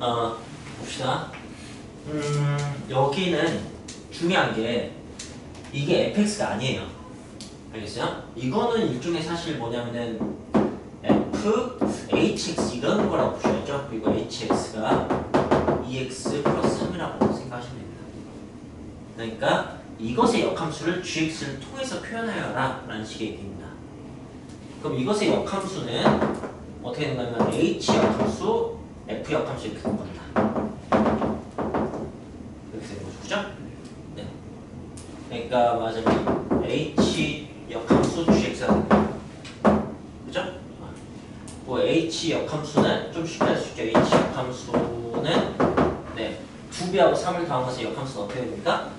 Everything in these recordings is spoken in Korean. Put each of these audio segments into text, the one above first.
어, 봅시다. 음, 여기는 중요한 게 이게 fx가 아니에요. 알겠어요? 이거는 일종의 사실 뭐냐면은 f, hx 이런 거라고 보셔야죠. 그리고 hx가 2x 플러스 3이라고 생각하시면 됩니다. 그러니까 이것의 역함수를 gx를 통해서 표현하여라 라는 식의 얘기입니다. 그럼 이것의 역함수는 어떻게 된다면 h 역함수, f 역함수 이렇게 된 겁니다. 이렇게 되는 거죠, 그죠? 네. 그러니까 맞으면 h 역함수 gx가 거예요. 그죠? 어. 뭐 h 역함수는 좀 쉽게 할 수 있죠. h 역함수는 네. 2배하고 3을 더한 것의 역함수는 어떻게 됩니까?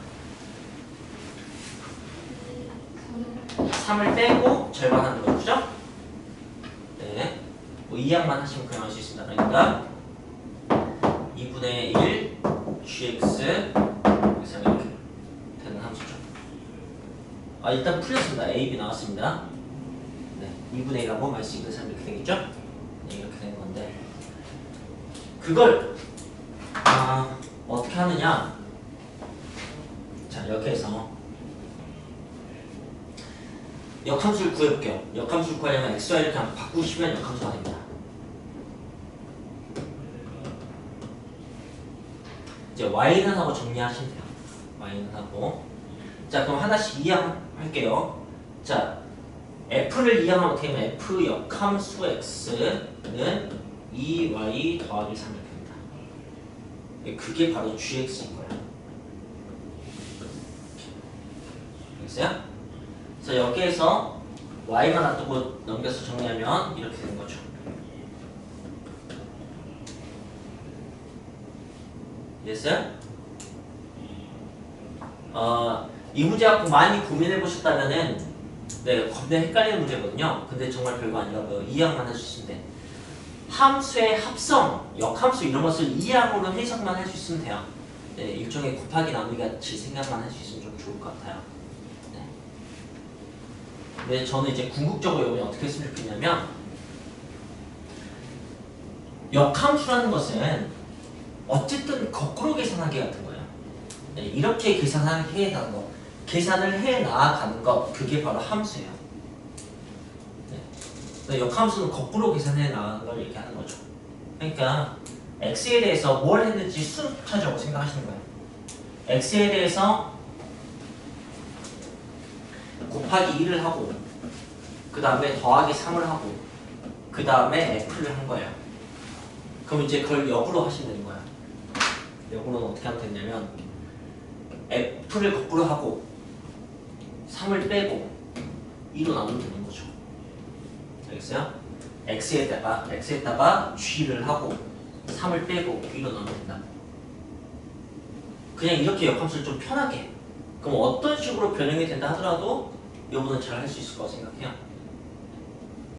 3을 빼고 절반하는 거죠. 네. 뭐 이항만 하시면 그냥 할 수 있습니다. 그러니까 2분의 1 gx 여기서 이렇게 되는 함수죠. 아 일단 풀렸습니다. a, b 나왔습니다. 네. 2분의 1하고 마이너스 2분의 3 이렇게 되겠죠? 네, 이렇게 되는 건데 그걸 아, 어떻게 하느냐? 자 여기에서 역함수를 구해볼게요. 역함수를 구하려면 x, y 이렇게 바꾸시면 역함수가 됩니다. 이제 y는 하고 정리하시면 돼요. y는 하고 자 그럼 하나씩 이항할게요. 자 f를 이항하면 어떻게 하면 f 역함수 x는 2y 더하기 3 이렇게 됩니다. 예, 그게 바로 gx인 거예요. 알겠어요? 그래서 여기에서 y만 놔두고 넘겨서 정리하면 이렇게 되는 거죠. 이해했어요? 어, 이 문제 갖고 많이 고민해 보셨다면은 네, 겁나 헷갈리는 문제거든요. 근데 정말 별거 아니라 뭐 이항만 할수 있으면 돼. 함수의 합성, 역함수 이런 것을 이항으로 해석만 할 수 있으면 돼요. 네, 일종의 곱하기 나누기 같이 생각만 할 수 있으면 좀 좋을 것 같아요. 네. 근데 저는 이제 궁극적으로 이번에 어떻게 했으면 좋겠냐면 역함수라는 것은 어쨌든 거꾸로 계산하기 같은 거예요. 네, 이렇게 계산을 해 나가는 거, 계산을 해 나가는 것, 그게 바로 함수예요. 네. 역함수는 거꾸로 계산해 나가는 걸 얘기하는 거죠. 그러니까 x에 대해서 뭘 했는지 순차적으로 생각하시는 거예요. x에 대해서 곱하기 1을 하고 그 다음에 더하기 3을 하고 그 다음에 f를 한 거예요. 그럼 이제 그걸 역으로 하시면 거예 요. 역으로는 어떻게 하면 되냐면 f를 거꾸로 하고 3을 빼고 2로 나누면 되는 거죠. 알겠어요? x에다가 x에다가 g를 하고 3을 빼고 2로 나누면 된다. 그냥 이렇게 역함수를 좀 편하게 그럼 어떤 식으로 변형이 된다 하더라도 여러분은 잘 할 수 있을 거라고 생각해요.